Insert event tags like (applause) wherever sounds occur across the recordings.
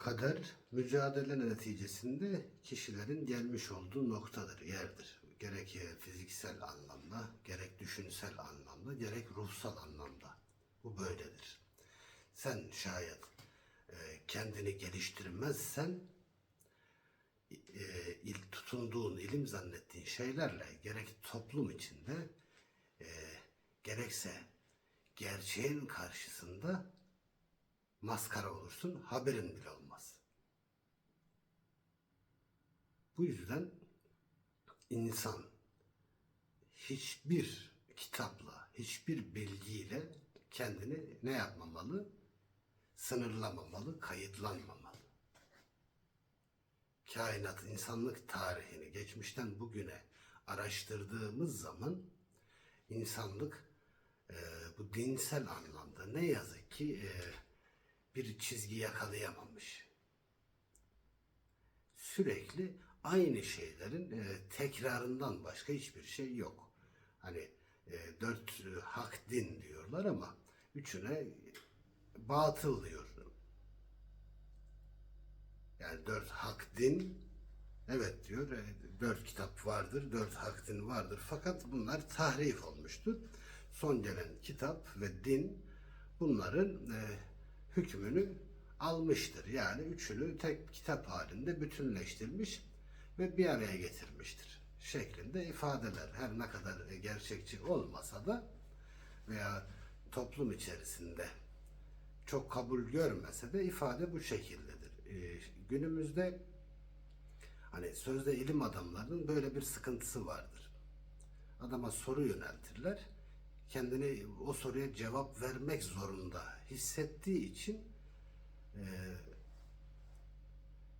Kader mücadele neticesinde kişilerin gelmiş olduğu noktadır, yerdir. Gerek fiziksel anlamda, gerek düşünsel anlamda, gerek ruhsal anlamda. Bu böyledir. Sen şayet e, kendini geliştirmezsen e, il, tutunduğun, ilim zannettiğin şeylerle gerek toplum içinde e, gerekse gerçeğin karşısında maskara olursun, haberin bile olmaz. Bu yüzden insan hiçbir kitapla, hiçbir bilgiyle kendini ne yapmamalı? Sınırlamamalı, kayıtlanmamalı. Kainat, insanlık tarihini geçmişten bugüne araştırdığımız zaman insanlık e, bu dinsel anlamda ne yazık ki e, bir çizgi yakalayamamış. Sürekli aynı şeylerin e, tekrarından başka hiçbir şey yok. Hani e, dört e, hak din diyorlar ama üçüne batıl diyor. Yani dört hak din evet diyor e, dört kitap vardır, dört hak din vardır. Fakat bunlar tahrif olmuştur. Son gelen kitap ve din bunların e, hükmünü almıştır. Yani üçünü tek kitap halinde bütünleştirmiş ve bir araya getirmiştir. Şeklinde ifadeler her ne kadar gerçekçi olmasa da veya toplum içerisinde çok kabul görmese de ifade bu şekildedir. Ee, günümüzde hani sözde ilim adamlarının böyle bir sıkıntısı vardır. Adama soru yöneltirler. Kendini o soruya cevap vermek zorunda hissettiği için e,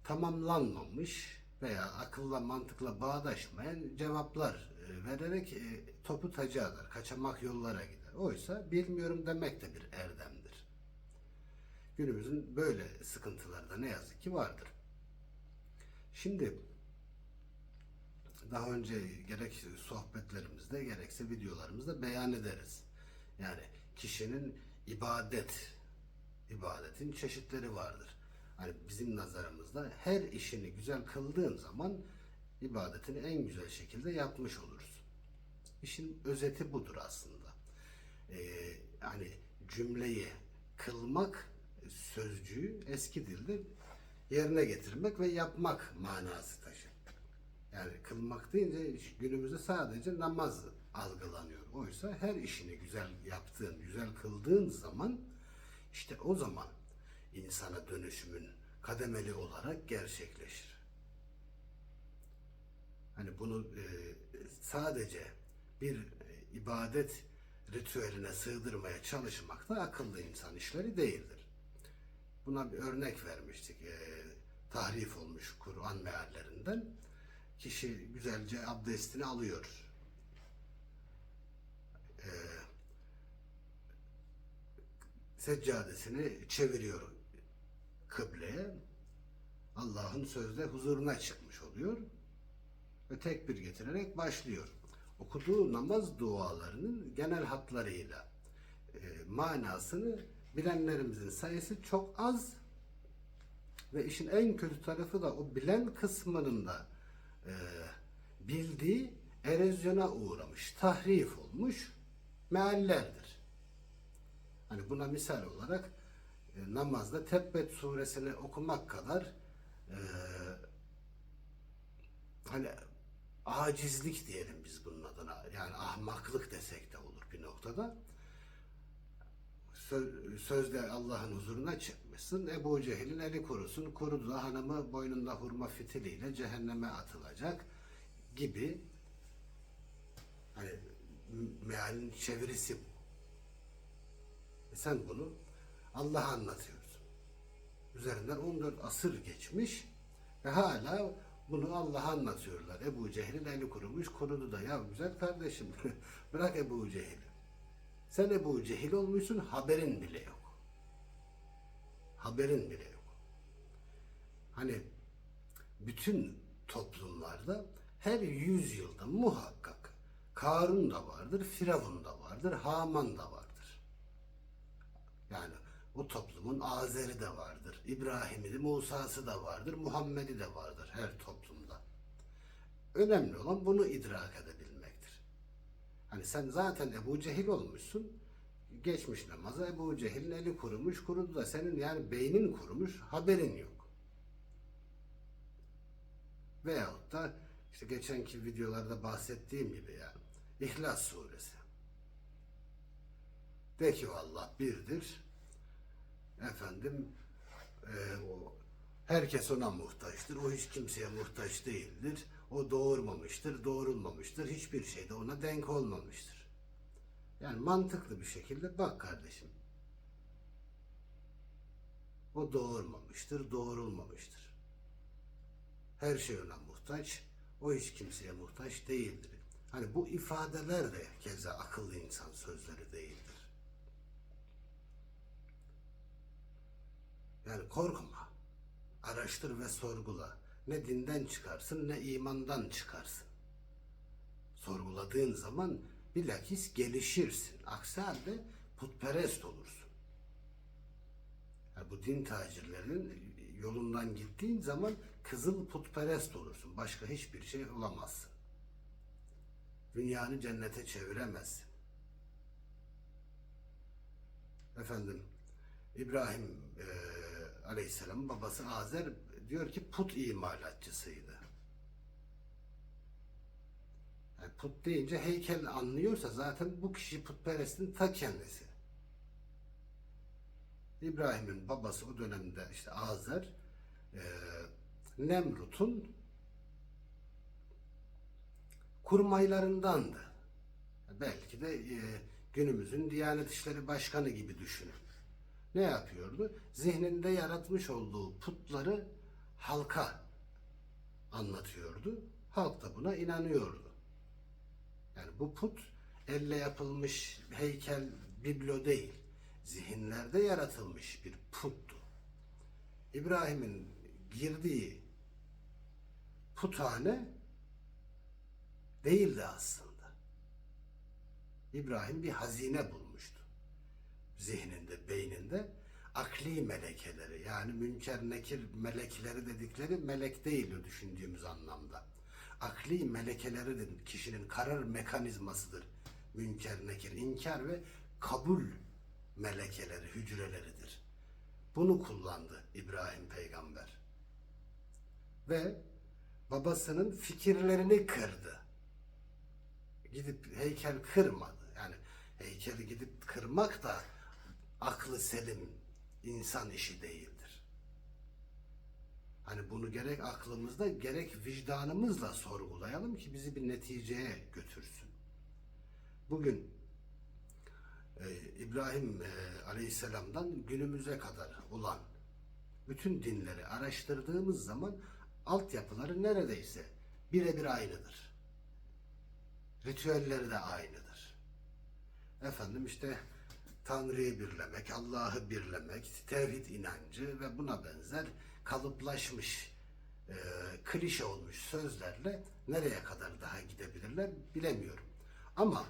tamamlanmamış veya akılla mantıkla bağdaşmayan cevaplar e, vererek e, topu taca atar, kaçamak yollara gider. Oysa bilmiyorum demek de bir erdemdir. Günümüzün böyle sıkıntıları da ne yazık ki vardır. Şimdi daha önce gerek sohbetlerimizde gerekse videolarımızda beyan ederiz. Yani kişinin ibadet, ibadetin çeşitleri vardır. Hani bizim nazarımızda her işini güzel kıldığın zaman ibadetini en güzel şekilde yapmış oluruz. İşin özeti budur aslında. Ee, hani cümleyi kılmak sözcüğü eski dilde yerine getirmek ve yapmak manası taşır. Yani kılmak deyince günümüzde sadece namaz algılanıyor. Oysa her işini güzel yaptığın, güzel kıldığın zaman işte o zaman insana dönüşümün kademeli olarak gerçekleşir. Hani bunu e, sadece bir ibadet ritüeline sığdırmaya çalışmak da akıllı insan işleri değildir. Buna bir örnek vermiştik. E, tahrif olmuş Kur'an meallerinden. Kişi güzelce abdestini alıyor. E, seccadesini çeviriyor kıbleye. Allah'ın sözde huzuruna çıkmış oluyor. Ve tekbir getirerek başlıyor. Okuduğu namaz dualarının genel hatlarıyla e, manasını bilenlerimizin sayısı çok az ve işin en kötü tarafı da o bilen kısmının da e, bildiği erozyona uğramış, tahrif olmuş meallerdir. Hani buna misal olarak e, namazda Tebbet suresini okumak kadar e, hani acizlik diyelim biz bunun adına. Yani ahmaklık desek de olur bir noktada. Sö- Sözde Allah'ın huzuruna çıkmışsın. Ebu Cehil'in eli kurusun. Kurudu da hanımı boynunda hurma fitiliyle cehenneme atılacak gibi hani mealin çevirisi bu. E sen bunu Allah'a anlatıyorsun. Üzerinden 14 asır geçmiş ve hala bunu Allah'a anlatıyorlar. Ebu Cehil'in eli kurumuş, kurudu da. Ya güzel kardeşim, (laughs) bırak Ebu Cehil'i. Sen Ebu Cehil olmuşsun, haberin bile yok. Haberin bile yok. Hani bütün toplumlarda her yüzyılda muhakkak Karun da vardır, Firavun da vardır, Haman da vardır. Yani O toplumun Azeri de vardır. İbrahim'i de Musa'sı da vardır. Muhammed'i de vardır her toplumda. Önemli olan bunu idrak edebilmektir. Hani sen zaten Ebu Cehil olmuşsun. Geçmiş namaza Ebu Cehil'in eli kurumuş, kurudu da senin yani beynin kurumuş, haberin yok. Veyahut da işte geçenki videolarda bahsettiğim gibi yani İhlas suresi. De ki Allah birdir. Efendim e, o herkes ona muhtaçtır. O hiç kimseye muhtaç değildir. O doğurmamıştır, doğurulmamıştır. Hiçbir şey de ona denk olmamıştır. Yani mantıklı bir şekilde bak kardeşim. O doğurmamıştır, doğurulmamıştır. Her şey ona muhtaç. O hiç kimseye muhtaç değildir. Hani bu ifadeler de keza akıllı insan sözleri değildir. Yani korkma. Araştır ve sorgula. Ne dinden çıkarsın ne imandan çıkarsın. Sorguladığın zaman bilakis gelişirsin. Aksi halde putperest olursun. Yani bu din tacirlerinin yolundan gittiğin zaman kızıl putperest olursun. Başka hiçbir şey olamazsın. Dünyanı cennete çeviremezsin. Efendim İbrahim e, Aleyhisselam'ın babası Azer diyor ki put imalatçısıydı. Yani put deyince heykel anlıyorsa zaten bu kişi putperestin ta kendisi. İbrahim'in babası o dönemde işte Azer e, Nemrut'un kurmaylarındandı. Belki de e, günümüzün Diyanet İşleri Başkanı gibi düşünün. Ne yapıyordu? Zihninde yaratmış olduğu putları halka anlatıyordu. Halk da buna inanıyordu. Yani bu put elle yapılmış heykel, biblo değil. Zihinlerde yaratılmış bir puttu. İbrahim'in girdiği puthane değildi aslında. İbrahim bir hazine bulmuştu. Zihninde, beyninde akli melekeleri yani münker nekir melekleri dedikleri melek değil o düşündüğümüz anlamda. Akli melekeleri kişinin karar mekanizmasıdır. Münker nekir, inkar ve kabul melekeleri, hücreleridir. Bunu kullandı İbrahim peygamber. Ve babasının fikirlerini kırdı. Gidip heykel kırmadı. Yani heykeli gidip kırmak da aklı selim insan işi değildir. Hani bunu gerek aklımızda gerek vicdanımızla sorgulayalım ki bizi bir neticeye götürsün. Bugün e, İbrahim e, Aleyhisselam'dan günümüze kadar olan bütün dinleri araştırdığımız zaman altyapıları neredeyse birebir aynıdır. Ritüelleri de aynıdır. Efendim işte Tanrı'yı birlemek, Allah'ı birlemek, tevhid inancı ve buna benzer kalıplaşmış, e, klişe olmuş sözlerle nereye kadar daha gidebilirler bilemiyorum. Ama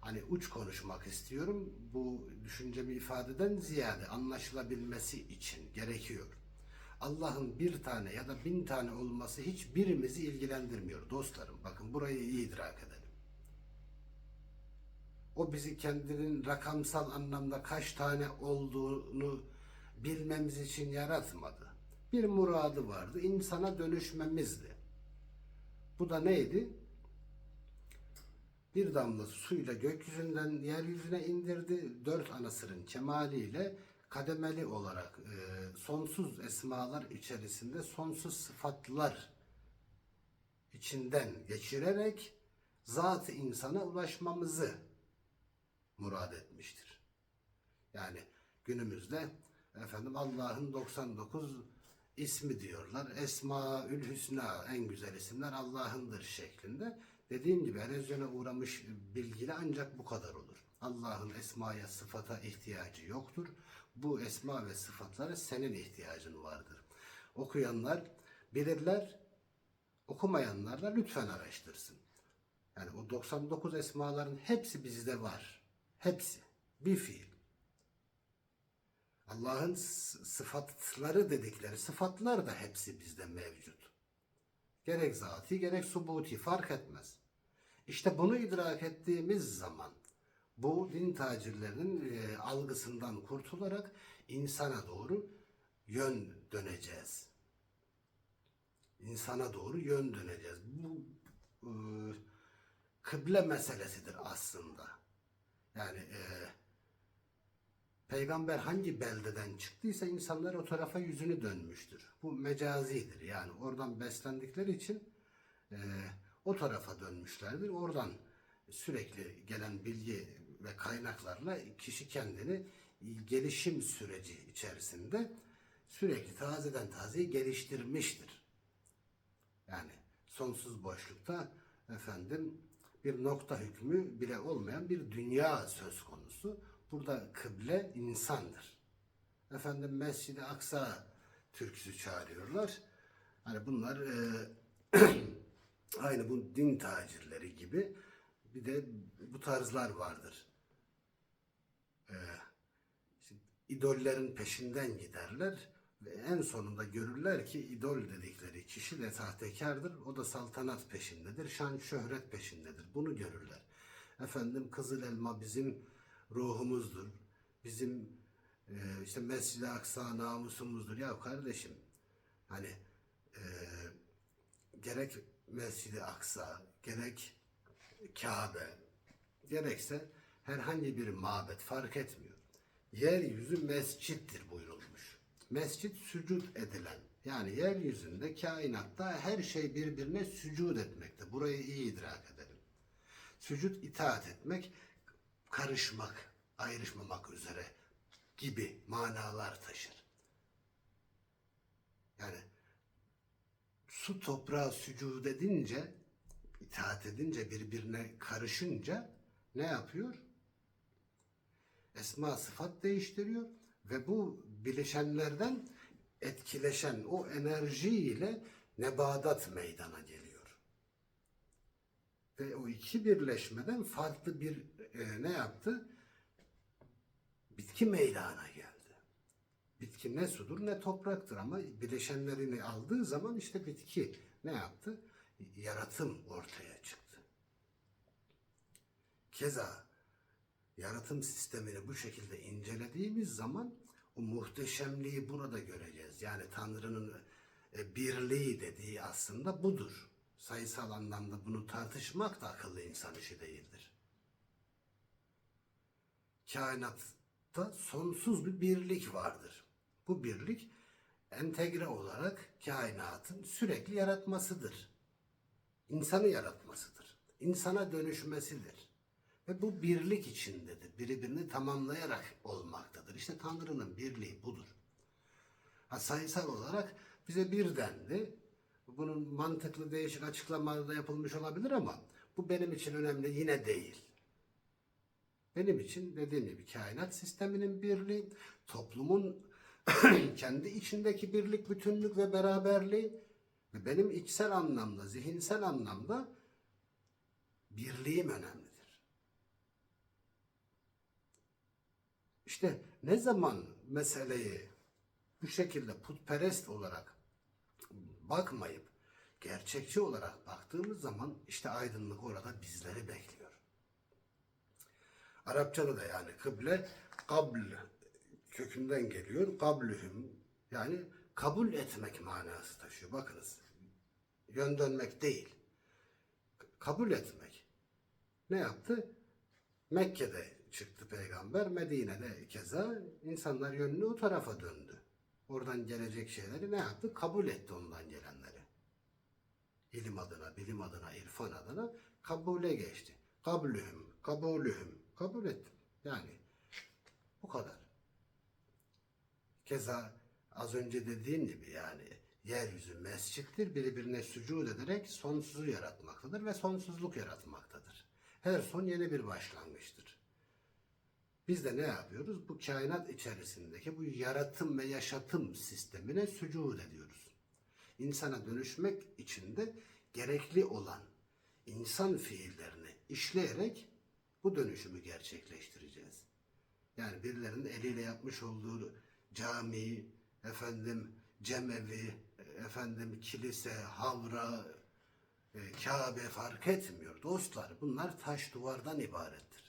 hani uç konuşmak istiyorum. Bu düşüncemi ifadeden ziyade anlaşılabilmesi için gerekiyor. Allah'ın bir tane ya da bin tane olması hiçbirimizi ilgilendirmiyor dostlarım. Bakın burayı iyi idrak edelim. O bizi kendinin rakamsal anlamda kaç tane olduğunu bilmemiz için yaratmadı. Bir muradı vardı. insana dönüşmemizdi. Bu da neydi? Bir damla suyla gökyüzünden yeryüzüne indirdi. Dört ana sırrın kemaliyle kademeli olarak e, sonsuz esmalar içerisinde sonsuz sıfatlar içinden geçirerek zat-ı insana ulaşmamızı murad etmiştir. Yani günümüzde efendim Allah'ın 99 ismi diyorlar. Esmaül Hüsna en güzel isimler Allah'ındır şeklinde. Dediğim gibi erozyona uğramış bilgiyle ancak bu kadar olur. Allah'ın esmaya, sıfata ihtiyacı yoktur. Bu esma ve sıfatlara senin ihtiyacın vardır. Okuyanlar bilirler, okumayanlar da lütfen araştırsın. Yani o 99 esmaların hepsi bizde var. Hepsi. Bir fiil. Allah'ın sıfatları dedikleri sıfatlar da hepsi bizde mevcut. Gerek zati gerek subuti fark etmez. İşte bunu idrak ettiğimiz zaman bu din tacirlerinin e, algısından kurtularak insana doğru yön döneceğiz. İnsana doğru yön döneceğiz. Bu e, kıble meselesidir aslında. Yani e, peygamber hangi beldeden çıktıysa insanlar o tarafa yüzünü dönmüştür. Bu mecazidir. Yani oradan beslendikleri için e, o tarafa dönmüşlerdir. Oradan sürekli gelen bilgi ve kaynaklarla kişi kendini gelişim süreci içerisinde sürekli tazeden tazeye geliştirmiştir. Yani sonsuz boşlukta efendim bir nokta hükmü bile olmayan bir dünya söz konusu. Burada kıble insandır. Efendim Mescid-i Aksa türküsü çağırıyorlar. Hani bunlar e, (clears throat) aynı bu din tacirleri gibi bir de bu tarzlar vardır. E, işte idollerin peşinden giderler ve en sonunda görürler ki idol dedikleri kişi de sahtekardır. O da saltanat peşindedir, şan şöhret peşindedir. Bunu görürler. Efendim Kızıl Elma bizim ruhumuzdur. Bizim e, işte Mescid-i Aksa namusumuzdur. Ya kardeşim hani e, gerek Mescid-i Aksa, gerek Kabe, gerekse herhangi bir mabet fark etmiyor. Yeryüzü mescittir buyurulmuş. Mescit sücud edilen. Yani yeryüzünde, kainatta her şey birbirine sücud etmekte. Burayı iyi idrak edelim. Sücud itaat etmek, karışmak, ayrışmamak üzere gibi manalar taşır. Yani su toprağa sücud edince, itaat edince, birbirine karışınca ne yapıyor? Esma sıfat değiştiriyor ve bu bileşenlerden etkileşen o enerjiyle nebadat meydana geliyor. Ve o iki birleşmeden farklı bir e, ne yaptı? Bitki meydana geldi. Bitki ne sudur ne topraktır ama bileşenlerini aldığı zaman işte bitki ne yaptı? Yaratım ortaya çıktı. Keza yaratım sistemini bu şekilde incelediğimiz zaman o muhteşemliği burada göreceğiz. Yani Tanrı'nın e, birliği dediği aslında budur. Sayısal anlamda bunu tartışmak da akıllı insan işi değildir. Kainatta sonsuz bir birlik vardır. Bu birlik entegre olarak kainatın sürekli yaratmasıdır. İnsanı yaratmasıdır. İnsana dönüşmesidir. Ve bu birlik içindedir. Birbirini tamamlayarak olmaktadır. İşte Tanrı'nın birliği budur. Ha, sayısal olarak bize bir dendi. Bunun mantıklı değişik açıklamaları da yapılmış olabilir ama bu benim için önemli yine değil. Benim için dediğim gibi kainat sisteminin birliği, toplumun (clears throat) kendi içindeki birlik, bütünlük ve beraberliği ve benim içsel anlamda, zihinsel anlamda birliğim önemlidir. İşte ne zaman meseleyi bu şekilde putperest olarak bakmayıp gerçekçi olarak baktığımız zaman işte aydınlık orada bizleri bekliyor. Arapçada da yani kıble kabl kökünden geliyor. Kablühüm yani kabul etmek manası taşıyor. Bakınız yön dönmek değil. Kabul etmek. Ne yaptı? Mekke'de çıktı peygamber. Medine'de keza insanlar yönünü o tarafa döndü. Oradan gelecek şeyleri ne yaptı? Kabul etti ondan gelenleri. İlim adına, bilim adına, irfan adına kabule geçti. Kablühüm, kabulühüm. Kabul ettim. Yani bu kadar. Keza az önce dediğim gibi yani yeryüzü mescittir. Birbirine sücud ederek sonsuzu yaratmaktadır ve sonsuzluk yaratmaktadır. Her son yeni bir başlangıçtır. Biz de ne yapıyoruz? Bu kainat içerisindeki bu yaratım ve yaşatım sistemine sücud ediyoruz. İnsana dönüşmek için de gerekli olan insan fiillerini işleyerek bu dönüşümü gerçekleştireceğiz. Yani birilerinin eliyle yapmış olduğu cami, efendim cemevi, efendim kilise, havra, e, Kabe fark etmiyor dostlar. Bunlar taş duvardan ibarettir.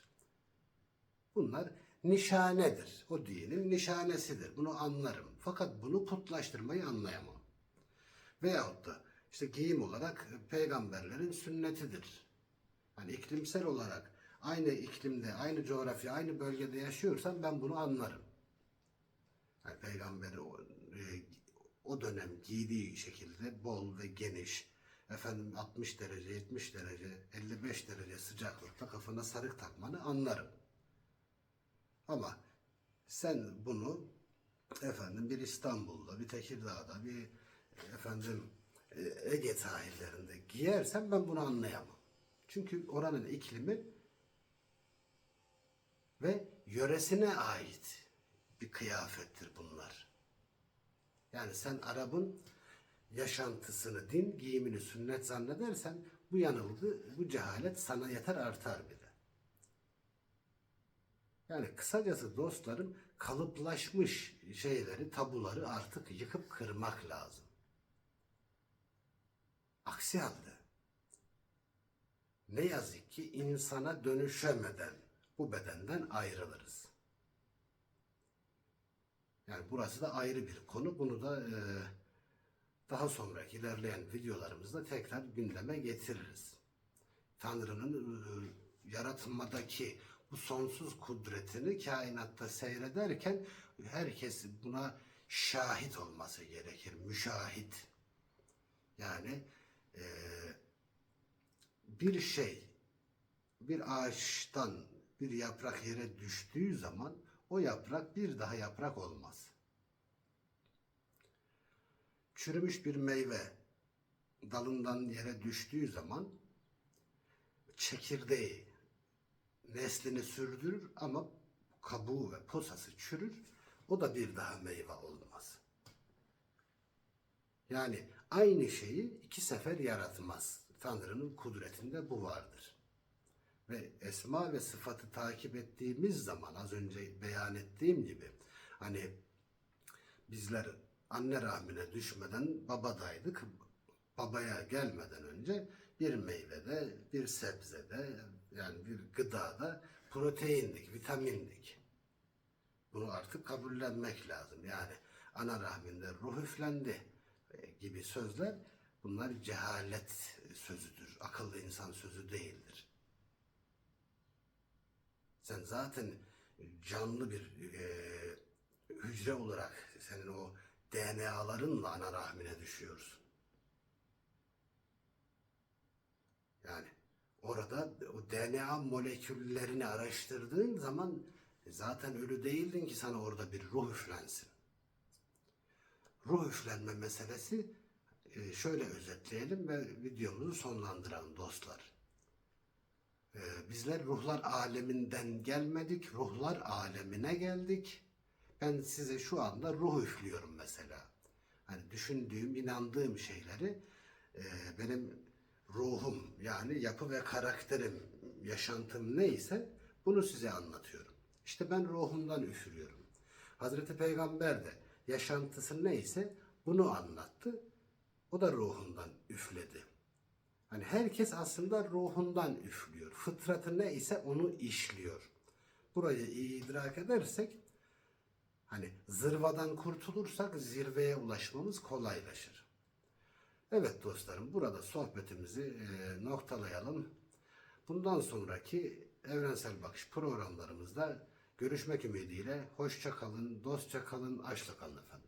Bunlar nişanedir. O dinin nişanesidir. Bunu anlarım. Fakat bunu putlaştırmayı anlayamam. Veyahut da işte giyim olarak peygamberlerin sünnetidir. Hani iklimsel olarak aynı iklimde, aynı coğrafya, aynı bölgede yaşıyorsam ben bunu anlarım. Yani peygamberi o, e, o dönem giydiği şekilde bol ve geniş, efendim 60 derece, 70 derece, 55 derece sıcaklıkta kafana sarık takmanı anlarım. Ama sen bunu efendim bir İstanbul'da, bir Tekirdağ'da, bir efendim e, Ege sahillerinde giyersen ben bunu anlayamam. Çünkü oranın iklimi ve yöresine ait bir kıyafettir bunlar. Yani sen Arap'ın yaşantısını, din, giyimini sünnet zannedersen bu yanılgı, bu cehalet sana yeter artar bir. Yani kısacası dostlarım kalıplaşmış şeyleri, tabuları artık yıkıp kırmak lazım. Aksi halde ne yazık ki insana dönüşemeden bu bedenden ayrılırız. Yani burası da ayrı bir konu. Bunu da e, daha sonraki ilerleyen videolarımızda tekrar gündeme getiririz. Tanrı'nın e, yaratılmadaki bu sonsuz kudretini kainatta seyrederken herkes buna şahit olması gerekir. Müşahit. Yani e, bir şey bir ağaçtan bir yaprak yere düştüğü zaman o yaprak bir daha yaprak olmaz. Çürümüş bir meyve dalından yere düştüğü zaman çekirdeği neslini sürdürür ama kabuğu ve posası çürür. O da bir daha meyve olmaz. Yani aynı şeyi iki sefer yaratmaz. Tanrı'nın kudretinde bu vardır. Ve esma ve sıfatı takip ettiğimiz zaman az önce beyan ettiğim gibi hani bizler anne rahmine düşmeden babadaydık. Babaya gelmeden önce bir meyvede, bir sebzede yani bir gıdada proteindik, vitamindik. Bunu artık kabullenmek lazım. Yani ana rahminde ruh üflendi gibi sözler bunlar cehalet sözüdür. Akıllı insan sözü değildir. Sen zaten canlı bir e, hücre olarak senin o DNA'larınla ana rahmine düşüyorsun. Yani orada o DNA moleküllerini araştırdığın zaman zaten ölü değildin ki sana orada bir ruh üflensin. Ruh üflenme meselesi e, şöyle özetleyelim ve videomuzu sonlandıralım dostlar. E, Bizler ruhlar aleminden gelmedik, ruhlar alemine geldik. Ben size şu anda ruh üflüyorum mesela. Hani düşündüğüm, inandığım şeyleri e, benim ruhum yani yapı ve karakterim, yaşantım neyse bunu size anlatıyorum. İşte ben ruhumdan üfürüyorum. Hazreti Peygamber de yaşantısı neyse bunu anlattı. O da ruhundan üfledi. Hani herkes aslında ruhundan üflüyor. Fıtratı neyse onu işliyor. Burayı iyi idrak edersek hani zırvadan kurtulursak zirveye ulaşmamız kolaylaşır. Evet dostlarım burada sohbetimizi e, noktalayalım. Bundan sonraki evrensel bakış programlarımızda görüşmek ümidiyle hoşça kalın, dostça kalın, aşla kalın efendim.